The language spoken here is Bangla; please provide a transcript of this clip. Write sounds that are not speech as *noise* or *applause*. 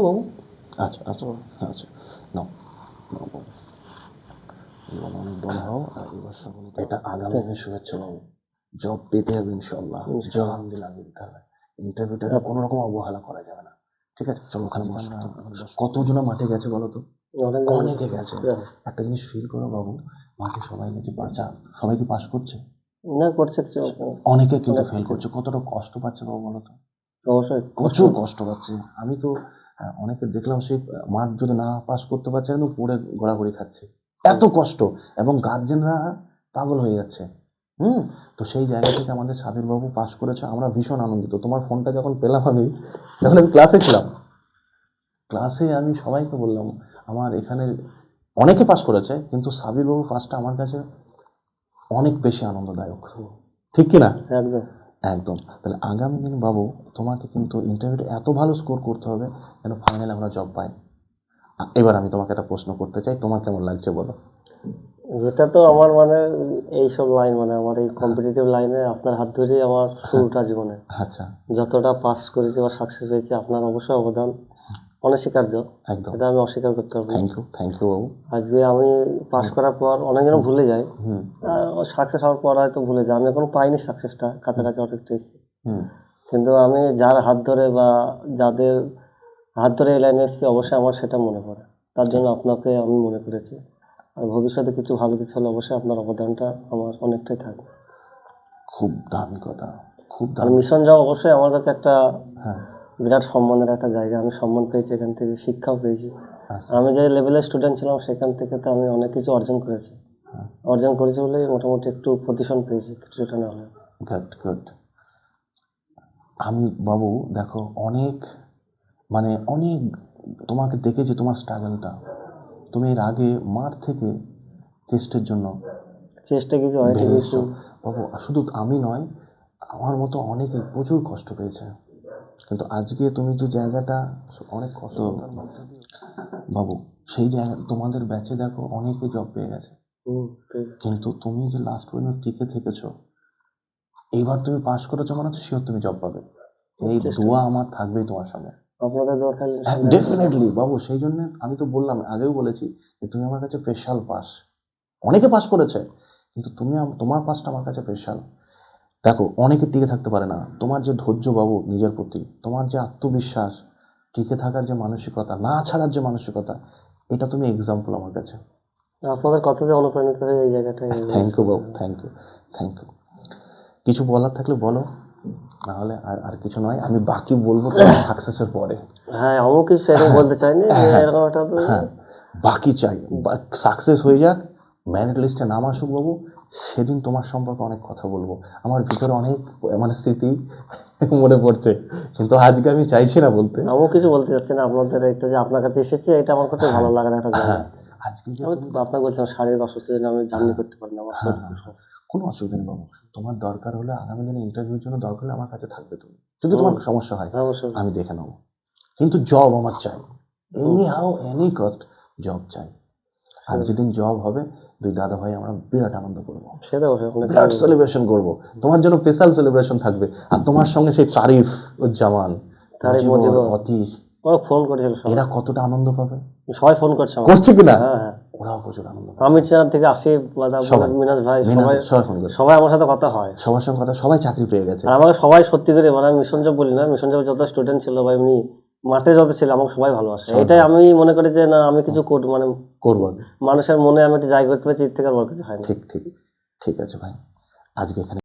তো বাবু? আচ্ছা আচ্ছা আচ্ছা। নাও নাও বাবু। এবার অনেক বড় হও আর এবার সকলে এটা আগামী শুভেচ্ছা বাবু। জব পেতে হবে ইনশাল্লাহ জব আলহামদুলিল্লাহ আগে দিতে হবে ইন্টারভিউটা কোনো রকম অবহেলা করা যাবে না। ঠিক আছে? চলো ওখানে বসো। কতজন মাঠে গেছে বলো তো? অনেকে গেছে। একটা জিনিস ফিল করো বাবু মাঠে সবাই নাকি বাচ্চা সবাই কি পাস করছে? না করছে অনেকে কিন্তু ফেল করছে। কতটা কষ্ট পাচ্ছে বাবু বলো তো? অবশ্যই। প্রচুর কষ্ট পাচ্ছে। আমি তো অনেকে দেখলাম সেই মাঠ যদি না পাস করতে পারছে কিন্তু পড়ে গড়াগড়ি খাচ্ছে। এত কষ্ট। এবং গার্জেনরা পাগল হয়ে যাচ্ছে। হুম? তো সেই জায়গা থেকে আমাদের সাবির বাবু পাস করেছে আমরা ভীষণ আনন্দিত। তোমার ফোনটা যখন পেলাম আমি তখন আমি ক্লাসে ছিলাম। ক্লাসে আমি সবাইকে বললাম আমার এখানে অনেকে পাস করেছে কিন্তু সাবির বাবু পাসটা আমার কাছে অনেক বেশি আনন্দদায়ক। ঠিক কি না? একদম। একদম। তাহলে আগামী দিন বাবু তোমাকে কিন্তু ইন্টারভিউতে এত ভালো স্কোর করতে হবে যেন ফাইনালে আমরা জব পাই। এবার আমি তোমাকে একটা প্রশ্ন করতে চাই তোমার কেমন লাগছে বলো? এটা তো আমার মানে এইসব লাইন মানে আমার এই কম্পিটিটিভ লাইনে আপনার হাত ধরেই আমার শুরুটা জীবনে। আচ্ছা। যতটা পাস করেছি বা সাকসেস হয়েছে আপনার অবশ্যই অবদান। অনস্বীকার্য। একদম। এটা আমি অস্বীকার করতে পারব থ্যাংক ইউ থ্যাংক ইউ বাবু। আজকে আমি পাস করার পর অনেক জন ভুলে যায়। সাকসেস হওয়ার পর হয়তো ভুলে যায়। আমি এখনও পাইনি সাকসেসটা কাছাকাছি অনেকটা এসেছি। কিন্তু আমি যার হাত ধরে বা যাদের হাত ধরে এই লাইনে এসেছি অবশ্যই আমার সেটা মনে পড়ে। তার জন্য আপনাকে আমি মনে করেছি। আর ভবিষ্যতে কিছু ভালো কিছু হলে অবশ্যই আপনার অবদানটা আমার অনেকটাই থাকবে। খুব দামি কথা। খুব দামি। মিশন যাওয়া অবশ্যই আমার কাছে একটা হ্যাঁ। বিরাট সম্মানের একটা জায়গা আমি সম্মান পেয়েছি এখান থেকে শিক্ষাও পেয়েছি। আচ্ছা। আমি যে লেভেলের স্টুডেন্ট ছিলাম সেখান থেকে তো আমি অনেক কিছু অর্জন করেছি। হ্যাঁ। অর্জন করেছি বলেই মোটামুটি একটু প্রতিষ্ঠান পেয়েছি কিছুটা না হলে গুড গুড আমি বাবু দেখো অনেক মানে অনেক তোমাকে দেখেছি তোমার স্ট্রাগলটা তুমি এর আগে মার থেকে চেষ্টের জন্য চেষ্টা কিছু হয়নি বাবু শুধু আমি নয় আমার মতো অনেকে প্রচুর কষ্ট পেয়েছে। কিন্তু আজকে তুমি যে জায়গাটা অনেক কষ্ট বাবু সেই জায়গা তোমাদের ব্যাচে দেখো অনেকে জব পেয়ে গেছে। কিন্তু তুমি যে লাস্ট পর্যন্ত টিকে থেকেছো এইবার তুমি পাশ করেছ মানে শিওর তুমি জব পাবে। এই দোয়া আমার থাকবেই তোমার সামনে। ডেফিনেটলি বাবু সেই জন্য আমি তো বললাম আগেও বলেছি যে তুমি আমার কাছে স্পেশাল পাস অনেকে পাস করেছে কিন্তু তুমি তোমার পাসটা আমার কাছে স্পেশাল দেখো অনেকে টিকে থাকতে পারে না। তোমার যে ধৈর্য বাবু নিজের প্রতি তোমার যে আত্মবিশ্বাস টিকে থাকার যে মানসিকতা না ছাড়ার যে মানসিকতা এটা তুমি এক্সাম্পল আমার কাছে। আপনাদের কথাতে অনুপ্রাণিত হয়ে এই জায়গাটায় *laughs* থ্যাংক ইউ বাবু থ্যাংক ইউ থ্যাংক ইউ কিছু বলার থাকলে বলো নাহলে আর আর কিছু নয় আমি বাকি বলব সাকসেসের *laughs* পরে। হ্যাঁ আমিও কিছু সেরকম *laughs* বলতে চাইনি যে এরকম একটা হ্যাঁ বাকি চাই সাকসেস হয়ে যাক ম্যারিট লিস্টে নাম আসুক বাবু সেদিন তোমার সম্পর্কে অনেক কথা বলব। আমার ভিতরে অনেক মানে স্মৃতি মনে পড়ছে। কিন্তু আজকে আমি চাইছি না বলতে। আমিও কিছু বলতে চাচ্ছি না। আপনাদের একটা যে আপনার কাছে এসেছে এটা আমার কাছে ভালো লাগার একটা হ্যাঁ আজকে আপনাকে বলছিলাম শারীরিক অসুস্থতার জন্য আমি জার্নি করতে পারি না হ্যাঁ, হ্যাঁ, কোনো অসুবিধা নেই বাবু। তোমার দরকার হলে আগামী দিনে ইন্টারভিউর জন্য দরকার হলে আমার কাছে থাকবে তুমি। যদি তোমার সমস্যা হয়। হ্যাঁ, অবশ্যই। আমি দেখে নেব। কিন্তু জব আমার চাই। Any how any cost job চাই। আর যেদিন জব হবে দুই দাদা ভাই আমরা বিরাট আনন্দ করব। সেটা অবশ্যই অনেক বিরাট সেলিব্রেশন করব। তোমার জন্য স্পেশাল সেলিব্রেশন থাকবে। আর তোমার সঙ্গে সেই তারিফ ও জামান তারিফ। অতীশ ওরা ফোন করেছিল এরা কতটা আনন্দ পাবে? সবাই ফোন করছে করছে কিনা? হ্যাঁ হ্যাঁ। ওরাও প্রচুর আনন্দ পাবে। আমির চ্যানেল থেকে আসিফ। মিনাজ ভাই সবাই সবাই ফোন করে সবাই আমার সাথে কথা হয়। সবার সঙ্গে কথা সবাই চাকরি পেয়ে গেছে। আমাকে সবাই সত্যি করে মানে মিশন জব বলি না মিশন জব যত স্টুডেন্ট ছিল বা এমনি মাঠে যত ছিল আমাকে সবাই ভালোবাসে এটাই আমি মনে করি যে না আমি কিছু করব মানে করব। মানুষের মনে আমি একটা জায়গা করতে পারছি এর থেকে আর বড় কিছু হয় না। ঠিক ঠিক ঠিক আছে ভাই। আজকে এখানে